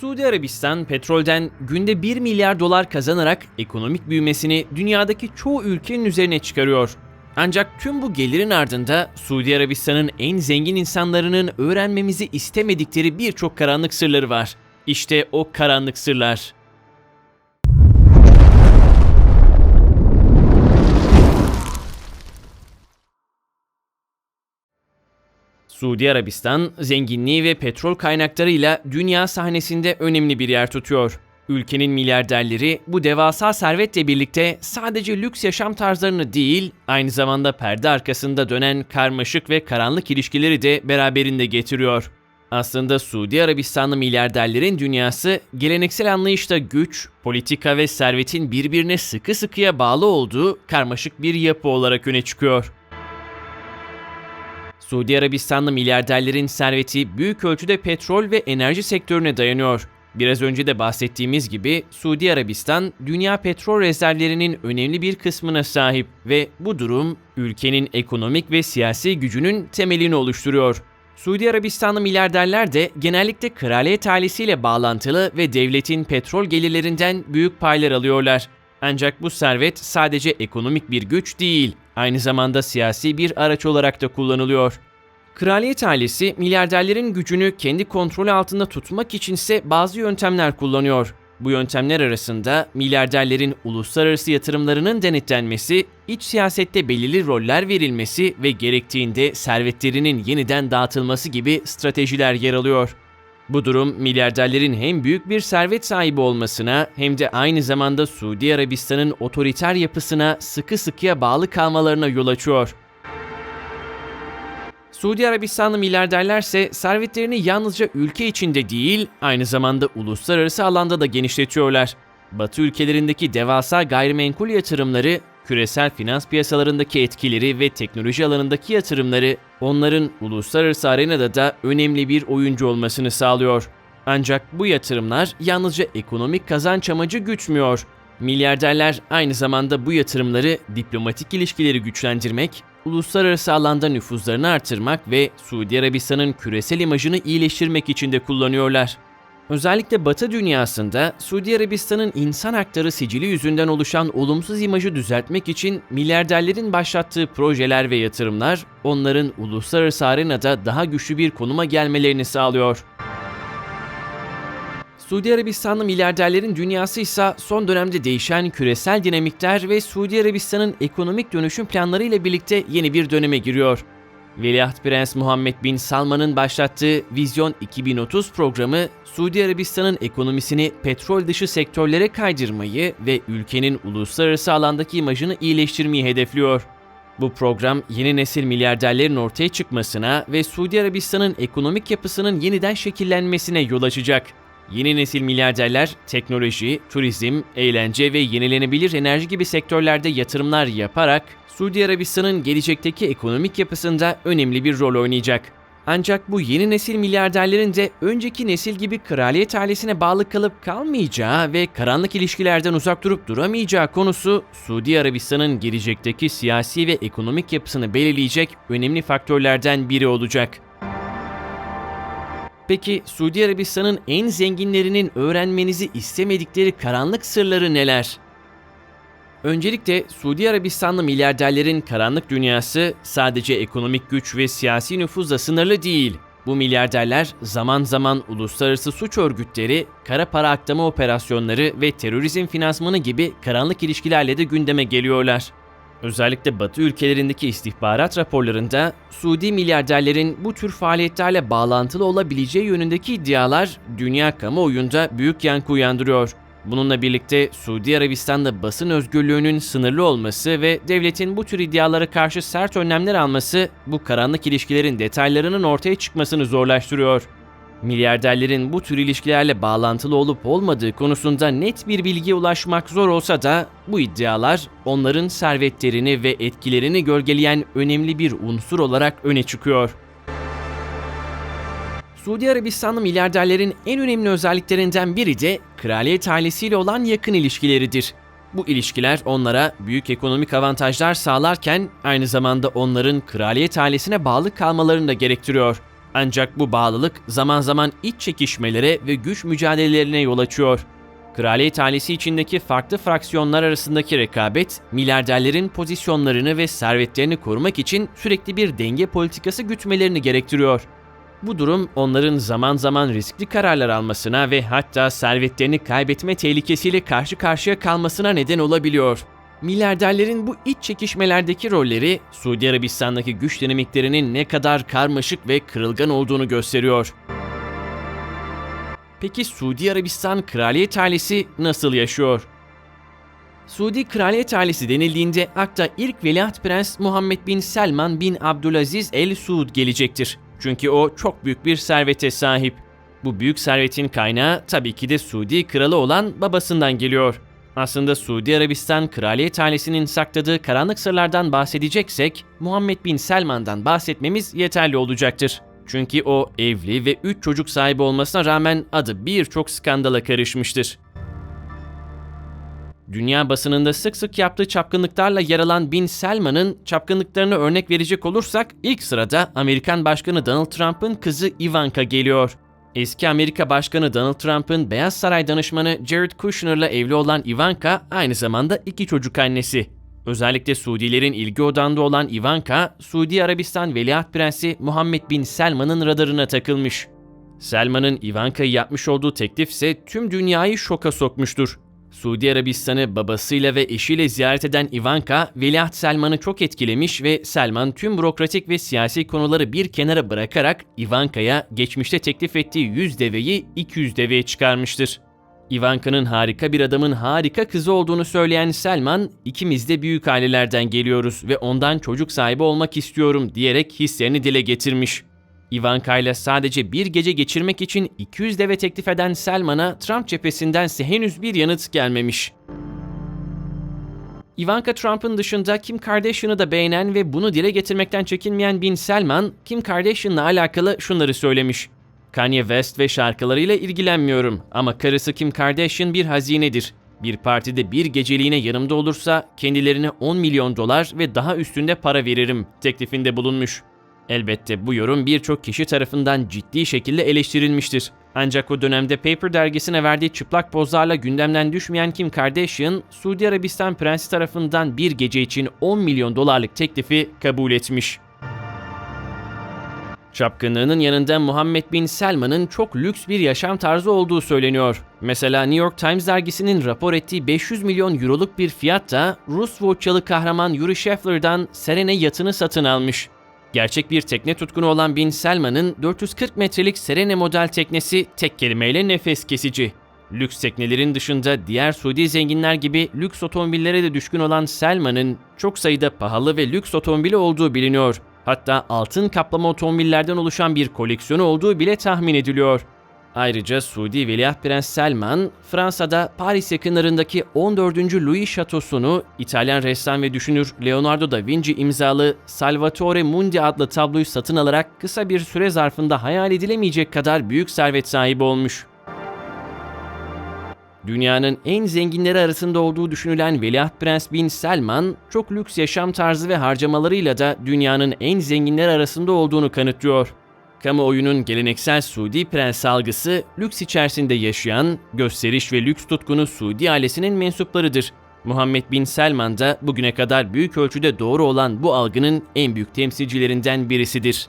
Suudi Arabistan petrolden günde 1 milyar dolar kazanarak ekonomik büyümesini dünyadaki çoğu ülkenin üzerine çıkarıyor. Ancak tüm bu gelirin ardında Suudi Arabistan'ın en zengin insanlarının öğrenmemizi istemedikleri birçok karanlık sırları var. İşte o karanlık sırlar. Suudi Arabistan zenginliği ve petrol kaynaklarıyla dünya sahnesinde önemli bir yer tutuyor. Ülkenin milyarderleri bu devasa servetle birlikte sadece lüks yaşam tarzlarını değil, aynı zamanda perde arkasında dönen karmaşık ve karanlık ilişkileri de beraberinde getiriyor. Aslında Suudi Arabistanlı milyarderlerin dünyası geleneksel anlayışta güç, politika ve servetin birbirine sıkı sıkıya bağlı olduğu karmaşık bir yapı olarak öne çıkıyor. Suudi Arabistanlı milyarderlerin serveti büyük ölçüde petrol ve enerji sektörüne dayanıyor. Biraz önce de bahsettiğimiz gibi Suudi Arabistan dünya petrol rezervlerinin önemli bir kısmına sahip ve bu durum ülkenin ekonomik ve siyasi gücünün temelini oluşturuyor. Suudi Arabistanlı milyarderler de genellikle kraliyet ailesiyle bağlantılı ve devletin petrol gelirlerinden büyük paylar alıyorlar. Ancak bu servet sadece ekonomik bir güç değil, aynı zamanda siyasi bir araç olarak da kullanılıyor. Kraliyet ailesi milyarderlerin gücünü kendi kontrolü altında tutmak içinse bazı yöntemler kullanıyor. Bu yöntemler arasında milyarderlerin uluslararası yatırımlarının denetlenmesi, iç siyasette belirli roller verilmesi ve gerektiğinde servetlerinin yeniden dağıtılması gibi stratejiler yer alıyor. Bu durum milyarderlerin hem büyük bir servet sahibi olmasına hem de aynı zamanda Suudi Arabistan'ın otoriter yapısına sıkı sıkıya bağlı kalmalarına yol açıyor. Suudi Arabistanlı milyarderlerse servetlerini yalnızca ülke içinde değil, aynı zamanda uluslararası alanda da genişletiyorlar. Batı ülkelerindeki devasa gayrimenkul yatırımları, küresel finans piyasalarındaki etkileri ve teknoloji alanındaki yatırımları onların uluslararası arenada da önemli bir oyuncu olmasını sağlıyor. Ancak bu yatırımlar yalnızca ekonomik kazanç amacı gütmüyor. Milyarderler aynı zamanda bu yatırımları diplomatik ilişkileri güçlendirmek, uluslararası alanda nüfuzlarını artırmak ve Suudi Arabistan'ın küresel imajını iyileştirmek için de kullanıyorlar. Özellikle Batı dünyasında Suudi Arabistan'ın insan hakları sicili yüzünden oluşan olumsuz imajı düzeltmek için milyarderlerin başlattığı projeler ve yatırımlar onların uluslararası arenada daha güçlü bir konuma gelmelerini sağlıyor. Suudi Arabistanlı milyarderlerin dünyası ise son dönemde değişen küresel dinamikler ve Suudi Arabistan'ın ekonomik dönüşüm planları ile birlikte yeni bir döneme giriyor. Veliaht Prens Muhammed Bin Salman'ın başlattığı Vizyon 2030 programı, Suudi Arabistan'ın ekonomisini petrol dışı sektörlere kaydırmayı ve ülkenin uluslararası alandaki imajını iyileştirmeyi hedefliyor. Bu program yeni nesil milyarderlerin ortaya çıkmasına ve Suudi Arabistan'ın ekonomik yapısının yeniden şekillenmesine yol açacak. Yeni nesil milyarderler teknoloji, turizm, eğlence ve yenilenebilir enerji gibi sektörlerde yatırımlar yaparak Suudi Arabistan'ın gelecekteki ekonomik yapısında önemli bir rol oynayacak. Ancak bu yeni nesil milyarderlerin de önceki nesil gibi kraliyet ailesine bağlı kalıp kalmayacağı ve karanlık ilişkilerden uzak durup duramayacağı konusu Suudi Arabistan'ın gelecekteki siyasi ve ekonomik yapısını belirleyecek önemli faktörlerden biri olacak. Peki Suudi Arabistan'ın en zenginlerinin öğrenmenizi istemedikleri karanlık sırları neler? Öncelikle Suudi Arabistanlı milyarderlerin karanlık dünyası sadece ekonomik güç ve siyasi nüfuzla sınırlı değil. Bu milyarderler zaman zaman uluslararası suç örgütleri, kara para aklama operasyonları ve terörizm finansmanı gibi karanlık ilişkilerle de gündeme geliyorlar. Özellikle Batı ülkelerindeki istihbarat raporlarında Suudi milyarderlerin bu tür faaliyetlerle bağlantılı olabileceği yönündeki iddialar dünya kamuoyunda büyük yankı uyandırıyor. Bununla birlikte Suudi Arabistan'da basın özgürlüğünün sınırlı olması ve devletin bu tür iddialara karşı sert önlemler alması bu karanlık ilişkilerin detaylarının ortaya çıkmasını zorlaştırıyor. Milyarderlerin bu tür ilişkilerle bağlantılı olup olmadığı konusunda net bir bilgiye ulaşmak zor olsa da bu iddialar onların servetlerini ve etkilerini gölgeleyen önemli bir unsur olarak öne çıkıyor. Suudi Arabistanlı milyarderlerin en önemli özelliklerinden biri de kraliyet ailesiyle olan yakın ilişkileridir. Bu ilişkiler onlara büyük ekonomik avantajlar sağlarken aynı zamanda onların kraliyet ailesine bağlı kalmalarını da gerektiriyor. Ancak bu bağlılık zaman zaman iç çekişmelere ve güç mücadelelerine yol açıyor. Kraliyet ailesi içindeki farklı fraksiyonlar arasındaki rekabet, milyarderlerin pozisyonlarını ve servetlerini korumak için sürekli bir denge politikası gütmelerini gerektiriyor. Bu durum onların zaman zaman riskli kararlar almasına ve hatta servetlerini kaybetme tehlikesiyle karşı karşıya kalmasına neden olabiliyor. Milyarderlerin bu iç çekişmelerdeki rolleri Suudi Arabistan'daki güç dinamiklerinin ne kadar karmaşık ve kırılgan olduğunu gösteriyor. Peki Suudi Arabistan kraliyet ailesi nasıl yaşıyor? Suudi kraliyet ailesi denildiğinde akla ilk veliaht prens Muhammed bin Selman bin Abdülaziz El Suud gelecektir. Çünkü o çok büyük bir servete sahip. Bu büyük servetin kaynağı tabii ki de Suudi kralı olan babasından geliyor. Aslında Suudi Arabistan kraliyet ailesinin sakladığı karanlık sırlardan bahsedeceksek Muhammed bin Selman'dan bahsetmemiz yeterli olacaktır. Çünkü o evli ve 3 çocuk sahibi olmasına rağmen adı birçok skandala karışmıştır. Dünya basınında sık sık yaptığı çapkınlıklarla yer alan Bin Selman'ın çapkınlıklarını örnek verecek olursak ilk sırada Amerikan Başkanı Donald Trump'ın kızı Ivanka geliyor. Eski Amerika Başkanı Donald Trump'ın Beyaz Saray danışmanı Jared Kushner'la evli olan Ivanka aynı zamanda iki çocuk annesi. Özellikle Suudilerin ilgi odağında olan Ivanka, Suudi Arabistan Veliaht Prensi Muhammed Bin Selman'ın radarına takılmış. Selman'ın Ivanka'yı yapmış olduğu teklif ise tüm dünyayı şoka sokmuştur. Suudi Arabistan'ı babasıyla ve eşiyle ziyaret eden Ivanka, Veliaht Selman'ı çok etkilemiş ve Selman tüm bürokratik ve siyasi konuları bir kenara bırakarak Ivanka'ya geçmişte teklif ettiği 100 deveyi 200 deveye çıkarmıştır. Ivanka'nın harika bir adamın harika kızı olduğunu söyleyen Selman, ikimiz de büyük ailelerden geliyoruz ve ondan çocuk sahibi olmak istiyorum diyerek hislerini dile getirmiş. Ivanka ile sadece bir gece geçirmek için 200 deve teklif eden Selman'a Trump cephesindense henüz bir yanıt gelmemiş. Ivanka Trump'ın dışında Kim Kardashian'ı da beğenen ve bunu dile getirmekten çekinmeyen Bin Selman, Kim Kardashian'la alakalı şunları söylemiş. Kanye West ve şarkılarıyla ilgilenmiyorum ama karısı Kim Kardashian bir hazinedir. Bir partide bir geceliğine yanımda olursa kendilerine 10 milyon dolar ve daha üstünde para veririm teklifinde bulunmuş. Elbette bu yorum birçok kişi tarafından ciddi şekilde eleştirilmiştir. Ancak o dönemde Paper dergisine verdiği çıplak pozlarla gündemden düşmeyen Kim Kardashian, Suudi Arabistan prensi tarafından bir gece için 10 milyon dolarlık teklifi kabul etmiş. Çapkınlığının yanında Muhammed Bin Selman'ın çok lüks bir yaşam tarzı olduğu söyleniyor. Mesela New York Times dergisinin rapor ettiği 500 milyon euroluk bir fiyatta Rus Vodkalı kahraman Yuri Sheffler'dan Serena yatını satın almış. Gerçek bir tekne tutkunu olan Bin Selman'ın 440 metrelik Serena model teknesi tek kelimeyle nefes kesici. Lüks teknelerin dışında diğer Suudi zenginler gibi lüks otomobillere de düşkün olan Selman'ın çok sayıda pahalı ve lüks otomobili olduğu biliniyor. Hatta altın kaplama otomobillerden oluşan bir koleksiyonu olduğu bile tahmin ediliyor. Ayrıca Suudi Veliaht Prens Selman, Fransa'da Paris yakınlarındaki 14. Louis Şatosu'nu İtalyan ressam ve düşünür Leonardo da Vinci imzalı Salvatore Mundi adlı tabloyu satın alarak kısa bir süre zarfında hayal edilemeyecek kadar büyük servet sahibi olmuş. Dünyanın en zenginleri arasında olduğu düşünülen Veliaht Prens Bin Selman, çok lüks yaşam tarzı ve harcamalarıyla da dünyanın en zenginleri arasında olduğunu kanıtlıyor. Kamuoyunun geleneksel Suudi prens algısı, lüks içerisinde yaşayan, gösteriş ve lüks tutkunu Suudi ailesinin mensuplarıdır. Muhammed Bin Selman da bugüne kadar büyük ölçüde doğru olan bu algının en büyük temsilcilerinden birisidir.